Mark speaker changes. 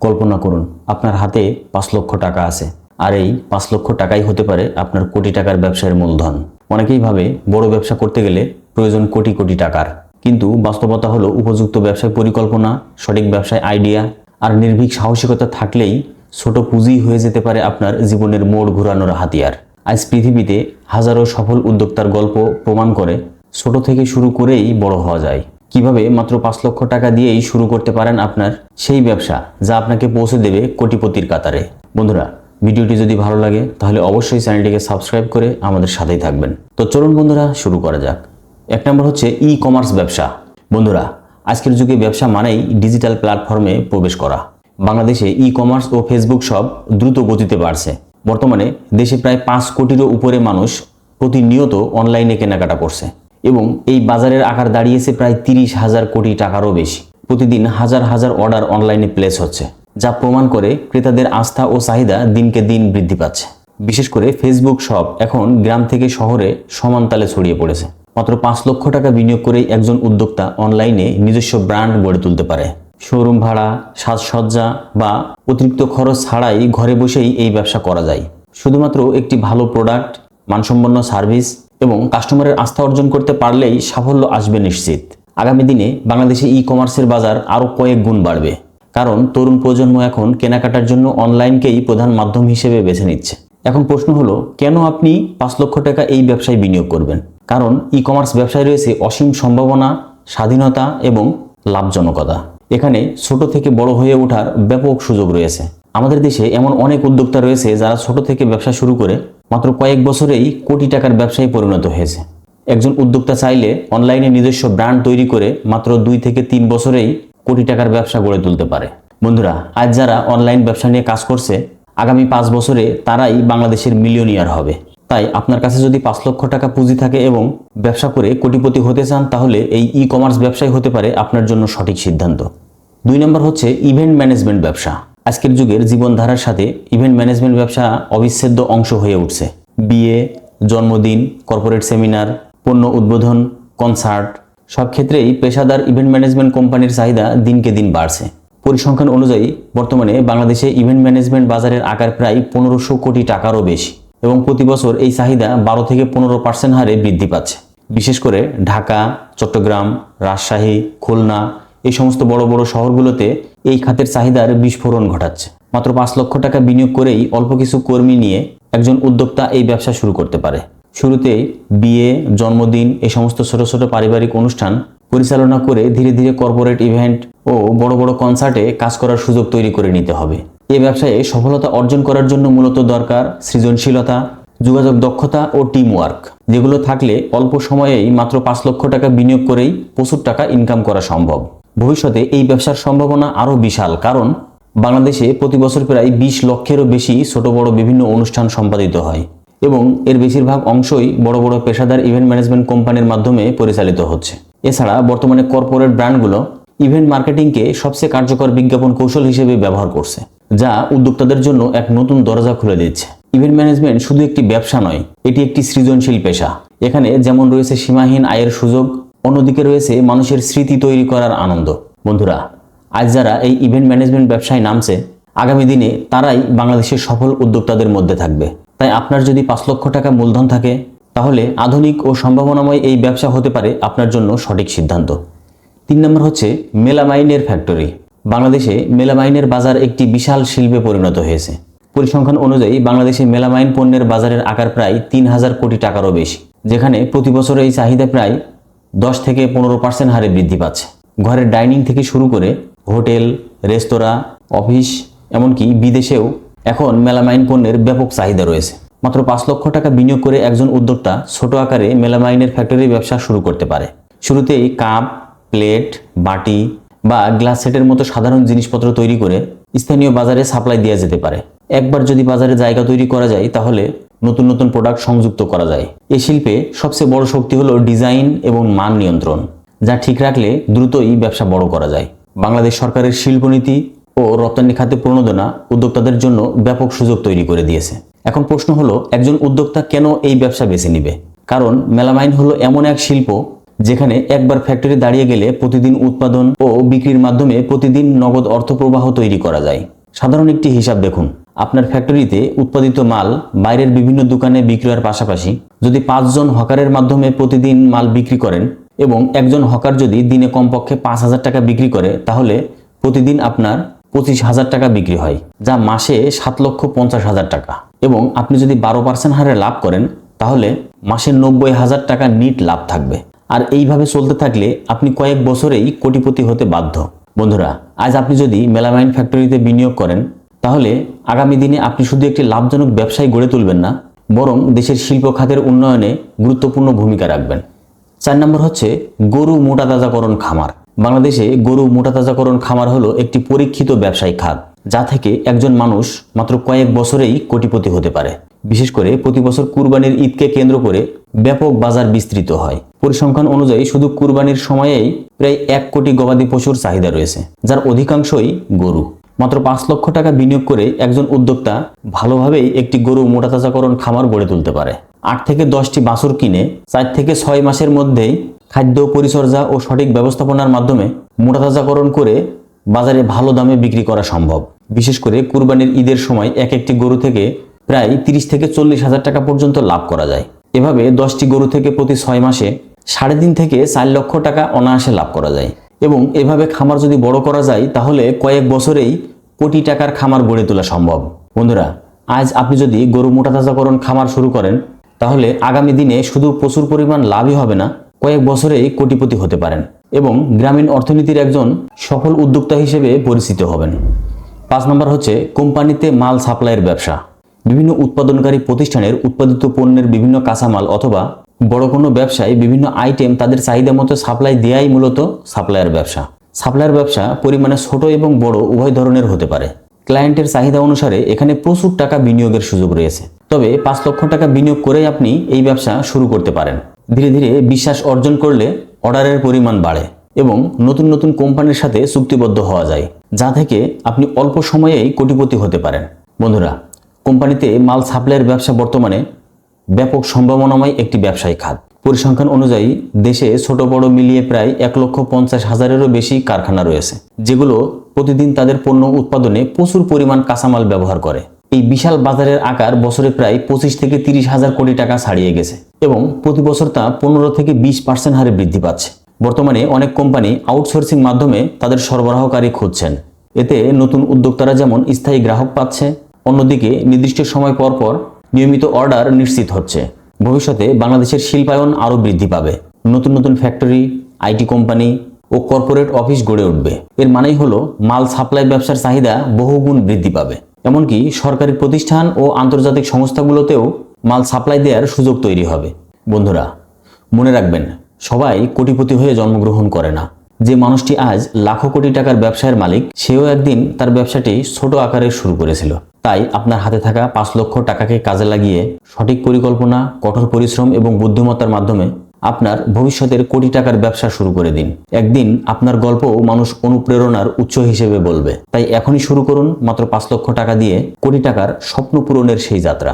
Speaker 1: কল্পনা করুন, আপনার হাতে পাঁচ লক্ষ টাকা আছে। আর এই পাঁচ লক্ষ টাকাই হতে পারে আপনার কোটি টাকার ব্যবসায়ের মূলধন। অনেকেই ভাবে বড় ব্যবসা করতে গেলে প্রয়োজন কোটি কোটি টাকার। কিন্তু বাস্তবতা হলো উপযুক্ত ব্যবসায় পরিকল্পনা, সঠিক ব্যবসায় আইডিয়া আর নির্ভীক সাহসিকতা থাকলেই ছোট পুঁজি হয়ে যেতে পারে আপনার জীবনের মোড় ঘোরানোর হাতিয়ার। আজ পৃথিবীতে হাজারো সফল উদ্যোক্তার গল্প প্রমাণ করে ছোট থেকে শুরু করেই বড় হওয়া যায়। কীভাবে মাত্র পাঁচ লক্ষ টাকা দিয়েই শুরু করতে পারেন আপনার সেই ব্যবসা যা আপনাকে পৌঁছে দেবে কোটিপতির কাতারে। বন্ধুরা, ভিডিওটি যদি ভালো লাগে, তাহলে অবশ্যই চ্যানেলটিকে সাবস্ক্রাইব করে আমাদের সাথেই থাকবেন। তো চলুন বন্ধুরা, শুরু করা যাক। এক নম্বর হচ্ছে ই কমার্স ব্যবসা। বন্ধুরা, আজকের যুগে ব্যবসা মানেই ডিজিটাল প্ল্যাটফর্মে প্রবেশ করা। বাংলাদেশে ই কমার্স ও ফেসবুক সব দ্রুত গতিতে বাড়ছে। বর্তমানে দেশে প্রায় পাঁচ কোটিরও উপরে মানুষ প্রতিনিয়ত অনলাইনে কেনাকাটা করছে। এবং এই বাজারের আকার দাঁড়িয়েছে প্রায় তিরিশ হাজার কোটি টাকারও বেশি। প্রতিদিন হাজার হাজার অর্ডার অনলাইনে প্লেস হচ্ছে, যা প্রমাণ করে ক্রেতাদের আস্থা ও চাহিদা দিনকে দিন বৃদ্ধি পাচ্ছে। বিশেষ করে ফেসবুক শপ এখন গ্রাম থেকে শহরে সমান তালে ছড়িয়ে পড়েছে। মাত্র পাঁচ লক্ষ টাকা বিনিয়োগ করেই একজন উদ্যোক্তা অনলাইনে নিজস্ব ব্র্যান্ড গড়ে তুলতে পারে। শোরুম ভাড়া, সাজসজ্জা বা অতিরিক্ত খরচ ছাড়াই ঘরে বসেই এই ব্যবসা করা যায়। শুধুমাত্র একটি ভালো প্রোডাক্ট, মানসম্পন্ন সার্ভিস এবং কাস্টমারের আস্থা অর্জন করতে পারলেই সাফল্য আসবে নিশ্চিত। আগামী দিনে বাংলাদেশে ই কমার্সের বাজার আরও কয়েক গুণ বাড়বে। কারণ তরুণ প্রজন্ম এখন কেনাকাটার জন্য অনলাইনকেই প্রধান মাধ্যম হিসেবে বেছে নিচ্ছে। এখন প্রশ্ন হলো, কেন আপনি পাঁচ লক্ষ টাকা এই ব্যবসায় বিনিয়োগ করবেন? কারণ ই কমার্স ব্যবসায় রয়েছে অসীম সম্ভাবনা, স্বাধীনতা এবং লাভজনকতা। এখানে ছোট থেকে বড় হয়ে ওঠার ব্যাপক সুযোগ রয়েছে। আমাদের দেশে এমন অনেক উদ্যোক্তা রয়েছে যারা ছোট থেকে ব্যবসা শুরু করে মাত্র কয়েক বছরেই কোটি টাকার ব্যবসায় পরিণত হয়েছে। একজন উদ্যোক্তা চাইলে অনলাইনে নিজস্ব ব্র্যান্ড তৈরি করে মাত্র দুই থেকে তিন বছরেই কোটি টাকার ব্যবসা গড়ে তুলতে পারে। বন্ধুরা, আজ যারা অনলাইন ব্যবসা নিয়ে কাজ করছে, আগামী পাঁচ বছরে তারাই বাংলাদেশের মিলিয়নিয়ার হবে। তাই আপনার কাছে যদি পাঁচ লক্ষ টাকা পুঁজি থাকে এবং ব্যবসা করে কোটিপতি হতে চান, তাহলে এই ই কমার্স ব্যবসায় হতে পারে আপনার জন্য সঠিক সিদ্ধান্ত। দুই নম্বর হচ্ছে ইভেন্ট ম্যানেজমেন্ট ব্যবসা। আজকের যুগের জীবনধারার সাথে ইভেন্ট ম্যানেজমেন্ট ব্যবসা অবিচ্ছেদ্য অংশ হয়ে উঠছে। বিয়ে, জন্মদিন কর্পোরেট সেমিনার পণ্য উদ্বোধন কনসার্ট সব ক্ষেত্রেই পেশাদার ইভেন্ট ম্যানেজমেন্ট কোম্পানির চাহিদা দিনকে দিন বাড়ছে। পরিসংখ্যান অনুযায়ী বর্তমানে বাংলাদেশে ইভেন্ট ম্যানেজমেন্ট বাজারের আকার প্রায় পনেরোশো কোটি টাকারও বেশি এবং প্রতি বছর এই চাহিদা বারো থেকে পনেরো পার্সেন্ট হারে বৃদ্ধি পাচ্ছে। বিশেষ করে ঢাকা, চট্টগ্রাম, রাজশাহী, খুলনা এই সমস্ত বড় বড় শহরগুলোতে এই খাতের চাহিদার বিস্ফোরণ ঘটাচ্ছে। মাত্র পাঁচ লক্ষ টাকা বিনিয়োগ করেই অল্প কিছু কর্মী নিয়ে একজন উদ্যোক্তা এই ব্যবসা শুরু করতে পারে। শুরুতেই বিয়ে, জন্মদিন, এই সমস্ত ছোট ছোট পারিবারিক অনুষ্ঠান পরিচালনা করে ধীরে ধীরে কর্পোরেট ইভেন্ট ও বড় বড় কনসার্টে কাজ করার সুযোগ তৈরি করে নিতে হবে। এই ব্যবসায়ে সফলতা অর্জন করার জন্য মূলত দরকার সৃজনশীলতা, যোগাযোগ দক্ষতা ও টিম ওয়ার্ক যেগুলো থাকলে অল্প সময়েই মাত্র পাঁচ লক্ষ টাকা বিনিয়োগ করেই প্রচুর টাকা ইনকাম করা সম্ভব। ভবিষ্যতে এই ব্যবসার সম্ভাবনা আরও বিশাল, কারণ বাংলাদেশে প্রতি বছর প্রায় বিশ লক্ষেরও বেশি ছোট বড় বিভিন্ন অনুষ্ঠান সম্পাদিত হয় এবং এর বেশিরভাগ অংশই বড় বড় পেশাদার ইভেন্ট ম্যানেজমেন্ট কোম্পানির মাধ্যমে পরিচালিত হচ্ছে। এছাড়া বর্তমানে কর্পোরেট ব্র্যান্ডগুলো ইভেন্ট মার্কেটিংকে সবচেয়ে কার্যকর বিজ্ঞাপন কৌশল হিসেবে ব্যবহার করছে, যা উদ্যোক্তাদের জন্য এক নতুন দরজা খুলে দিচ্ছে। ইভেন্ট ম্যানেজমেন্ট শুধু একটি ব্যবসা নয়, এটি একটি সৃজনশীল পেশা। এখানে যেমন রয়েছে সীমাহীন আয়ের সুযোগ অন্যদিকে রয়েছে মানুষের স্মৃতি তৈরি করার আনন্দ। বন্ধুরা, আজ যারা এই ইভেন্ট ম্যানেজমেন্ট ব্যবসায় নামছে, আগামী দিনে তারাই বাংলাদেশের সফল উদ্যোক্তাদের মধ্যে থাকবে। তাই আপনার যদি পাঁচ লক্ষ টাকা মূলধন থাকে, তাহলে আধুনিক ও সম্ভাবনাময় এই ব্যবসা হতে পারে আপনার জন্য সঠিক সিদ্ধান্ত। তিন নম্বর হচ্ছে মেলামাইনের ফ্যাক্টরি। বাংলাদেশে মেলামাইনের বাজার একটি বিশাল শিল্পে পরিণত হয়েছে। পরিসংখ্যান অনুযায়ী বাংলাদেশে মেলামাইন পণ্যের বাজারের আকার প্রায় তিন হাজার কোটি টাকারও বেশি, যেখানে প্রতি বছর এই চাহিদা প্রায় দশ থেকে পনেরো পার্সেন্ট হারে বৃদ্ধি পাচ্ছে। ঘরের ডাইনিং থেকে শুরু করে হোটেল, রেস্তোরাঁ, অফিস, এমনকি বিদেশেও এখন মেলামাইন পণ্যের ব্যাপক চাহিদা রয়েছে। মাত্র পাঁচ লক্ষ টাকা বিনিয়োগ করে একজন উদ্যোক্তা ছোট আকারে মেলামাইনের ফ্যাক্টরি ব্যবসা শুরু করতে পারে। শুরুতেই কাপ, প্লেট, বাটি বা গ্লাস সেটের মতো সাধারণ জিনিসপত্র তৈরি করে স্থানীয় বাজারে সাপ্লাই দেওয়া যেতে পারে। একবার যদি বাজারে জায়গা তৈরি করা যায়, তাহলে নতুন নতুন প্রোডাক্ট সংযুক্ত করা যায়। এই শিল্পে সবচেয়ে বড় শক্তি হলো ডিজাইন এবং মান নিয়ন্ত্রণ, যা ঠিক রাখলে দ্রুতই ব্যবসা বড় করা যায়। বাংলাদেশ সরকারের শিল্পনীতি ও রপ্তানি খাতে প্রণোদনা উদ্যোক্তাদের জন্য ব্যাপক সুযোগ তৈরি করে দিয়েছে। এখন প্রশ্ন হলো, একজন উদ্যোক্তা কেন এই ব্যবসা বেছে নিবে? কারণ মেলামাইন হলো এমন এক শিল্প যেখানে একবার ফ্যাক্টরি দাঁড়িয়ে গেলে প্রতিদিন উৎপাদন ও বিক্রির মাধ্যমে প্রতিদিন নগদ অর্থ প্রবাহ তৈরি করা যায়। সাধারণ একটি হিসাব দেখুন। আপনার ফ্যাক্টরিতে উৎপাদিত মাল বাইরের বিভিন্ন দোকানে বিক্রয়ের পাশাপাশি যদি পাঁচজন হকারের মাধ্যমে প্রতিদিন মাল বিক্রি করেন এবং একজন হকার যদি দিনে কমপক্ষে পাঁচ হাজার টাকা বিক্রি করে, তাহলে প্রতিদিন আপনার পঁচিশ হাজার টাকা বিক্রি হয়, যা মাসে সাত লক্ষ পঞ্চাশ হাজার টাকা। এবং আপনি যদি বারো পার্সেন্ট হারে লাভ করেন, তাহলে মাসে নব্বই হাজার টাকা নিট লাভ থাকবে। আর এইভাবে চলতে থাকলে আপনি কয়েক বছরেই কোটিপতি হতে বাধ্য। বন্ধুরা, আজ আপনি যদি মেলামাইন ফ্যাক্টরিতে বিনিয়োগ করেন তাহলে আগামী দিনে আপনি শুধু একটি লাভজনক ব্যবসায় গড়ে তুলবেন না, বরং দেশের শিল্প খাতের উন্নয়নে গুরুত্বপূর্ণ ভূমিকা রাখবেন। চার নম্বর হচ্ছে গরু মোটাতাজাকরণ খামার। বাংলাদেশে গরু মোটাতাজাকরণ খামার হলো একটি পরীক্ষিত ব্যবসায়িক খাত, যা থেকে একজন মানুষ মাত্র কয়েক বছরেই কোটিপতি হতে পারে। বিশেষ করে প্রতি বছর কুরবানির ঈদকে কেন্দ্র করে ব্যাপক বাজার বিস্তৃত হয়। পরিসংখ্যান অনুযায়ী শুধু কুরবানির সময়েই প্রায় এক কোটি গবাদি পশুর চাহিদা রয়েছে, যার অধিকাংশই গরু। মাত্র পাঁচ লক্ষ টাকা বিনিয়োগ করে একজন উদ্যোক্তা ভালোভাবেই একটি গরু মোটাতাজাকরণ খামার গড়ে তুলতে পারে। আট থেকে দশটি বাছুর কিনে চার থেকে ছয় মাসের মধ্যেই খাদ্য পরিচর্যা ও সঠিক ব্যবস্থাপনার মাধ্যমে মোটাতাজাকরণ করে বাজারে ভালো দামে বিক্রি করা সম্ভব। বিশেষ করে কুরবানির ঈদের সময় এক একটি গরু থেকে প্রায় তিরিশ থেকে চল্লিশ হাজার টাকা পর্যন্ত লাভ করা যায়। এভাবে দশটি গরু থেকে প্রতি ছয় মাসে সাড়ে তিন থেকে চার লক্ষ টাকা অনায়াসে লাভ করা যায়। এবং এভাবে খামার যদি বড় করা যায়, তাহলে কয়েক বছরেই কোটি টাকার খামার গড়ে তোলা সম্ভব। বন্ধুরা, আজ আপনি যদি গরু মোটা মোটাতাজাকরণ খামার শুরু করেন, তাহলে আগামী দিনে শুধু প্রচুর পরিমাণ লাভই হবে না, কয়েক বছরেই কোটিপতি হতে পারেন এবং গ্রামীণ অর্থনীতির একজন সফল উদ্যোক্তা হিসেবে পরিচিত হবেন। পাঁচ নম্বর হচ্ছে কোম্পানিতে মাল সাপ্লাইয়ের ব্যবসা। বিভিন্ন উৎপাদনকারী প্রতিষ্ঠানের উৎপাদিত পণ্যের বিভিন্ন কাঁচামাল অথবা বড় কোনো ব্যবসায় বিভিন্ন আইটেম তাদের চাহিদা মতো সাপ্লাই দেয়াই মূলত সাপ্লায়ার ব্যবসা। সাপ্লায়ার ব্যবসা পরিমাণে ছোট এবং বড় উভয় ধরনের হতে পারে। ক্লায়েন্টের চাহিদা অনুসারে এখানে প্রচুর টাকা বিনিয়োগের সুযোগ রয়েছে। তবে পাঁচ লক্ষ টাকা বিনিয়োগ করেই আপনি এই ব্যবসা শুরু করতে পারেন। ধীরে ধীরে বিশ্বাস অর্জন করলে অর্ডারের পরিমাণ বাড়ে এবং নতুন নতুন কোম্পানির সাথে চুক্তিবদ্ধ হওয়া যায়, যা থেকে আপনি অল্প সময়েই কোটিপতি হতে পারেন। বন্ধুরা, কোম্পানিতে মাল সাপ্লাইয়ের ব্যবসা বর্তমানে ব্যাপক সম্ভাবনাময় একটি ব্যবসায়িক খাত। পরিসংখ্যান অনুযায়ী, দেশে ছোট বড় মিলিয়ে প্রায় এক লক্ষ পঞ্চাশ হাজারেরও বেশি কারখানা রয়েছে, যেগুলো প্রতিদিন তাদের পণ্য উৎপাদনে প্রচুর পরিমাণ কাঁচামাল ব্যবহার করে। এই বিশাল বাজারের আকার বছরে প্রায় পঁচিশ থেকে তিরিশ হাজার কোটি টাকা ছাড়িয়ে গেছে এবং প্রতি বছর তা পনেরো থেকে বিশ পার্সেন্ট হারে বৃদ্ধি পাচ্ছে। বর্তমানে অনেক কোম্পানি আউটসোর্সিং মাধ্যমে তাদের সরবরাহকারী খুঁজছেন। এতে নতুন উদ্যোক্তারা যেমন স্থায়ী গ্রাহক পাচ্ছে, অন্যদিকে নির্দিষ্ট সময় পর পর নিয়মিত অর্ডার নিশ্চিত হচ্ছে। ভবিষ্যতে বাংলাদেশের শিল্পায়ন আরও বৃদ্ধি পাবে। নতুন নতুন ফ্যাক্টরি, আইটি কোম্পানি ও কর্পোরেট অফিস গড়ে উঠবে। এর মানেই হলো মাল সাপ্লাই ব্যবসার চাহিদা বহুগুণ বৃদ্ধি পাবে। এমনকি সরকারি প্রতিষ্ঠান ও আন্তর্জাতিক সংস্থাগুলোতেও মাল সাপ্লাই দেওয়ার সুযোগ তৈরি হবে। বন্ধুরা, মনে রাখবেন, সবাই কোটিপতি হয়ে জন্মগ্রহণ করে না। যে মানুষটি আজ লাখো কোটি টাকার ব্যবসায়ের মালিক, সেও একদিন তার ব্যবসাটি ছোট আকারে শুরু করেছিল। তাই আপনার হাতে থাকা পাঁচ লক্ষ টাকাকে কাজে লাগিয়ে সঠিক পরিকল্পনা, কঠোর পরিশ্রম এবং বুদ্ধিমত্তার মাধ্যমে আপনার ভবিষ্যতের কোটি টাকার ব্যবসা শুরু করে দিন। একদিন আপনার গল্প মানুষ অনুপ্রেরণার উৎস হিসেবে বলবে। তাই এখনই শুরু করুন মাত্র পাঁচ লক্ষ টাকা দিয়ে কোটি টাকার স্বপ্ন পূরণের সেই যাত্রা।